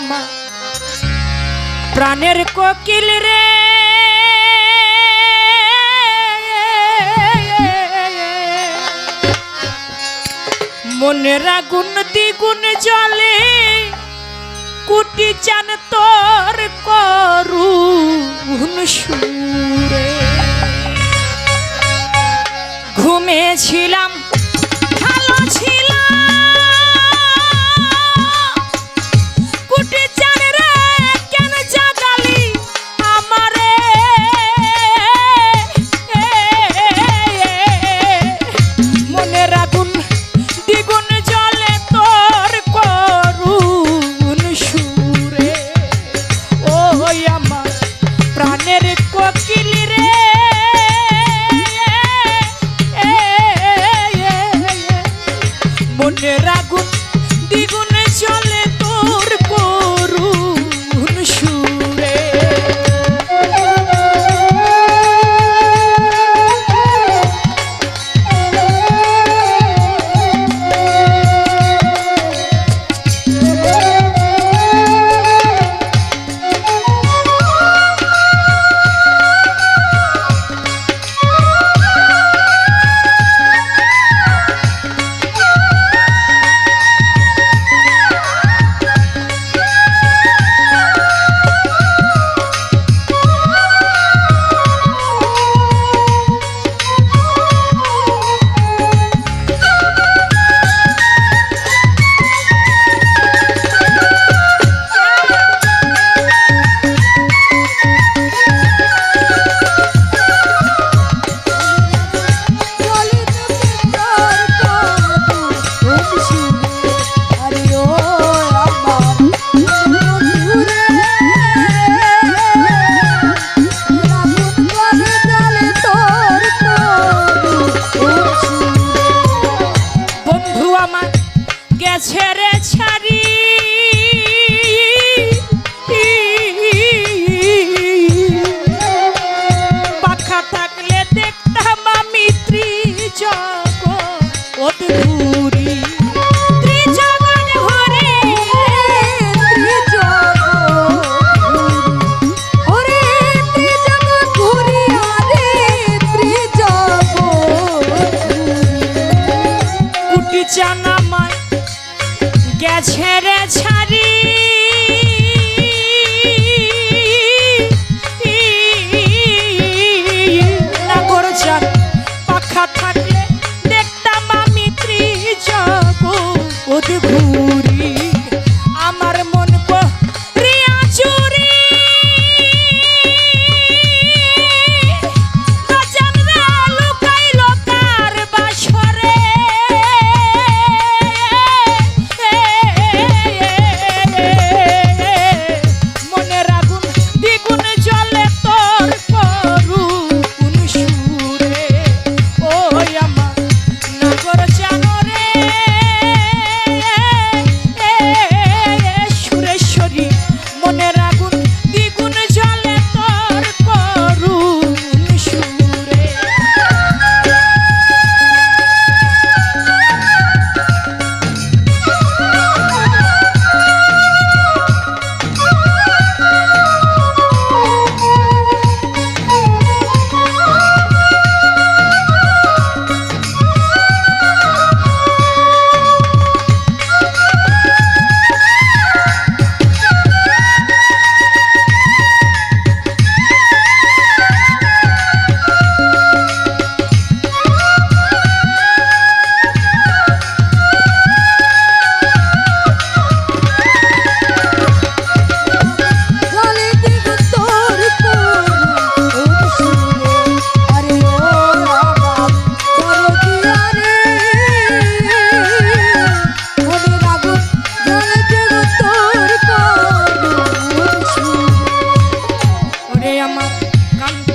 আমার প্রাণের কোকিল রে। মনের আগুন দ্বিগুণ জলে কুটি চান তোর করুণ সুরে। ঘুমেছিলাম রাগুন দ্বিগুণে চলে জানামায় গেছে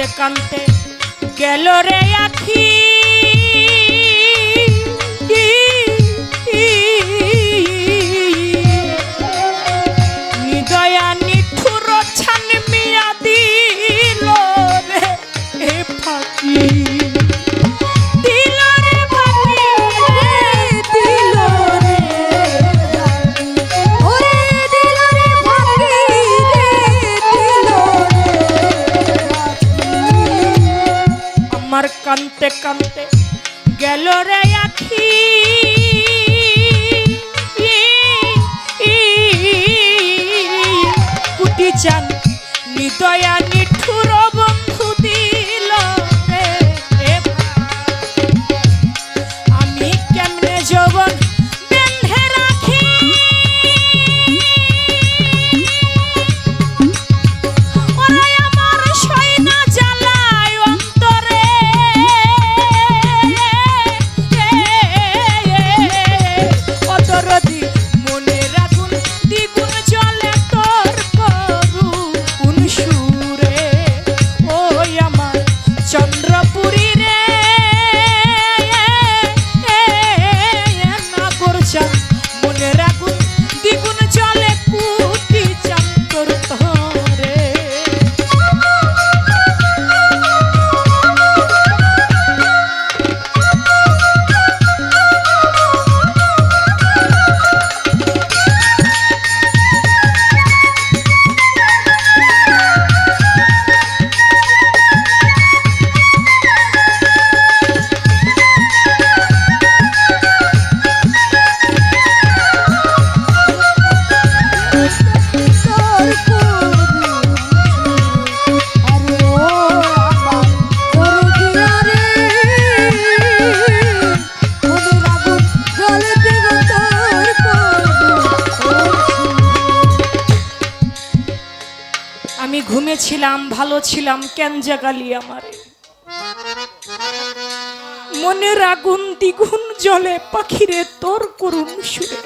কানতে কানতে গেল রে আখি। কানতে গেল রে আখি কুটি চান নিদয়া ঘুমেছিলাম ভালো ছিলাম, কেন জাগালি আমারে? মনের আগুন দ্বিগুণ জলে পাখিরে তোর করুণ সুরে।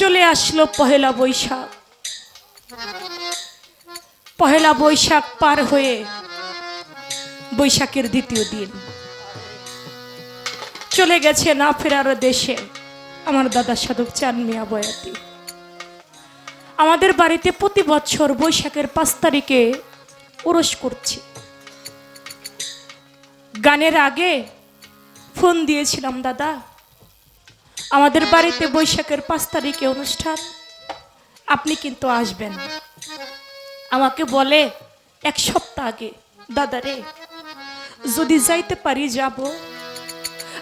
চলে আসলো পহেলা বৈশাখ। পহেলা বৈশাখ পার হয়ে বৈশাখের দ্বিতীয় দিন। চলে গেছে না ফেরার দেশে। আমার দাদা সাধক চান মিয়া বয়াতি। আমাদের বাড়িতে প্রতি বছর বৈশাখের পাঁচ তারিখে ওরস করছি। গানের আগে ফোন দিয়েছিলাম, দাদা, আমাদের বাড়িতে বৈশাখের পাঁচ তারিখে অনুষ্ঠান। আপনি কিন্তু আসবেন। আমাকে বলে এক সপ্তাহ আগে, দাদা রে, যদি যাইতে পারি যাব।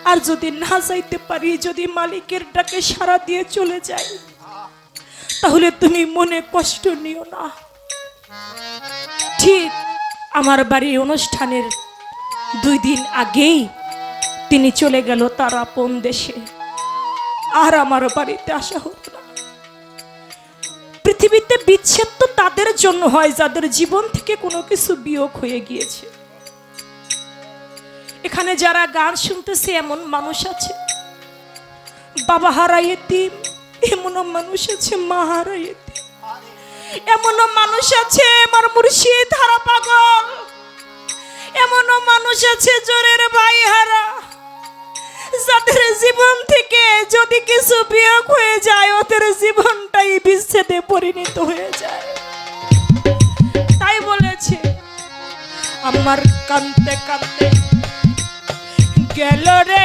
আর যদি না যাইতে পারি, যদি মালিকের ডাকে সারা দিয়ে চলে যাই তাহলে তুমি মনে কষ্ট নিও না। ঠিক আমার বাড়ির অনুষ্ঠানের দুই দিন আগেই তিনি চলে গেল তার আপন দেশে। আর আমার বাড়িতে আসা হতো না। পৃথিবীতে বিচ্ছেদ তো তাদের জন্য হয়, যাদের জীবন থেকে কোনো কিছু বিয়োগ হয়ে গিয়েছে। এখানে যারা গান শুনতেছে এমন মানুষ আছে। বাবা হারাইয়ে তিম এমনও মানুষ আছে মা হারাইয়ে এমনও মানুষ আছে আমার মুর্শিদ হারা পাগল। এমনও মানুষ আছে জোরের ভাই হারা যাদের জীবন থেকে যদি কিছু বিয়োগ হয়ে যায়, ওদের জীবনটাই বিচ্ছেদে পরিণত হয়ে যায়। তাই বলেছে, আমার কানতে কানতে গেল রে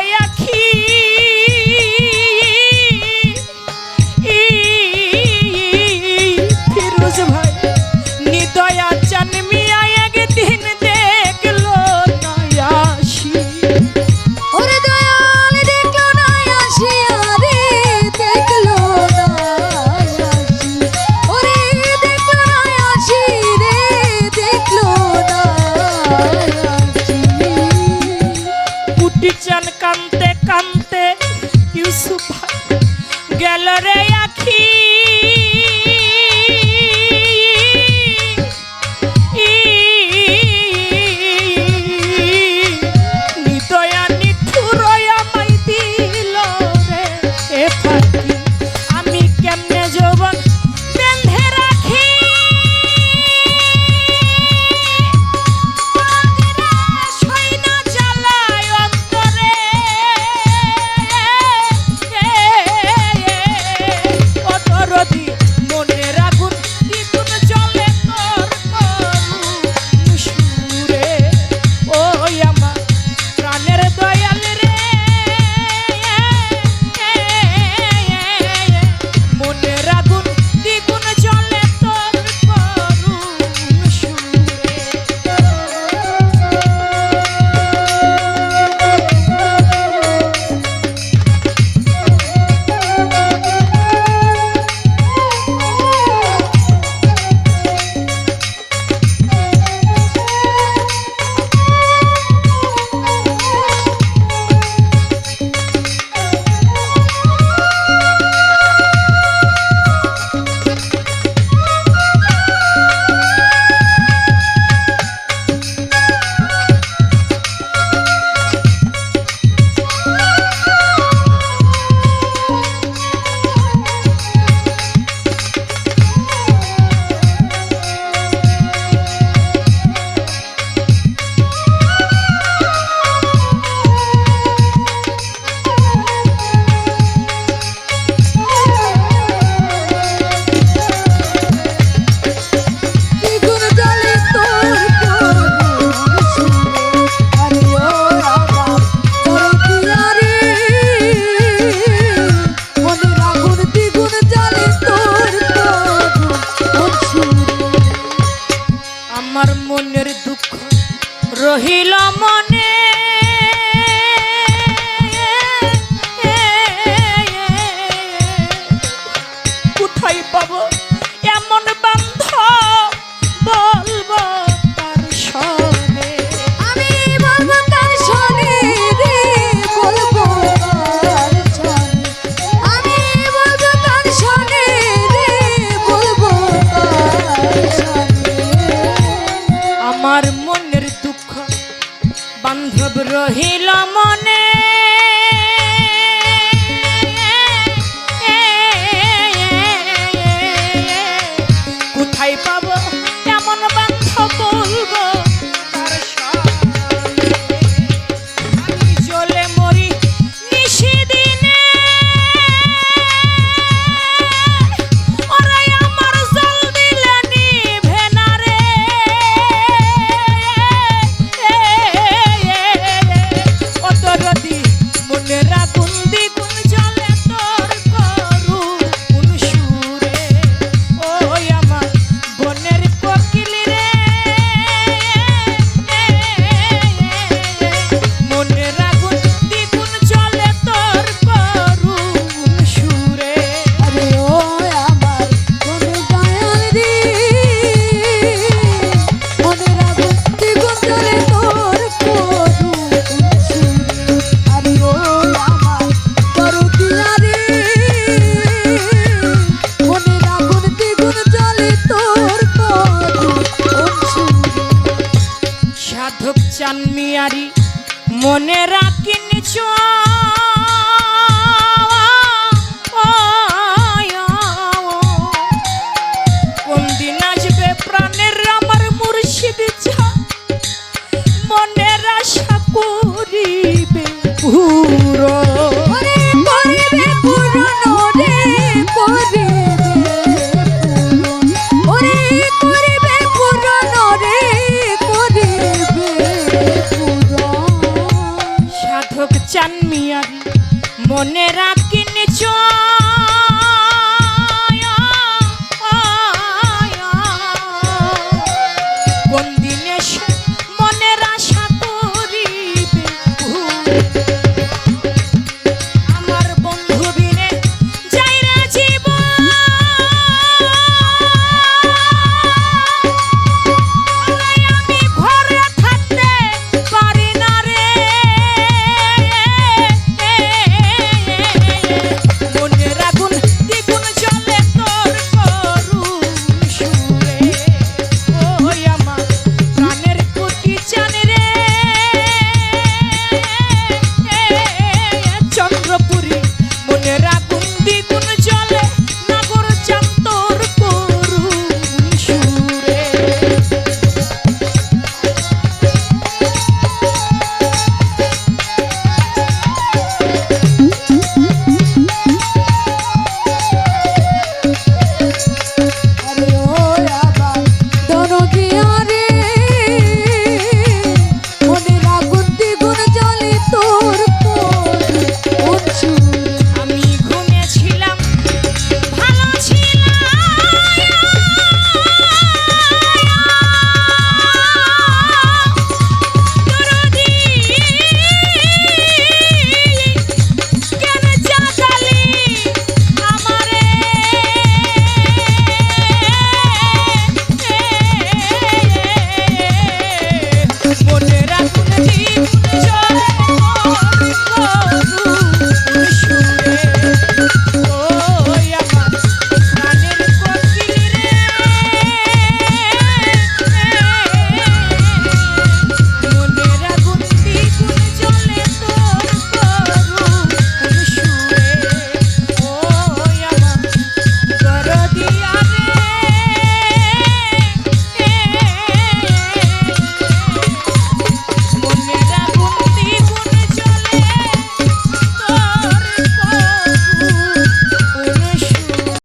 মনের দুঃখ রহিল মনে। কোথায় পাবো? দুঃখ বান্ধব রহিল মনে।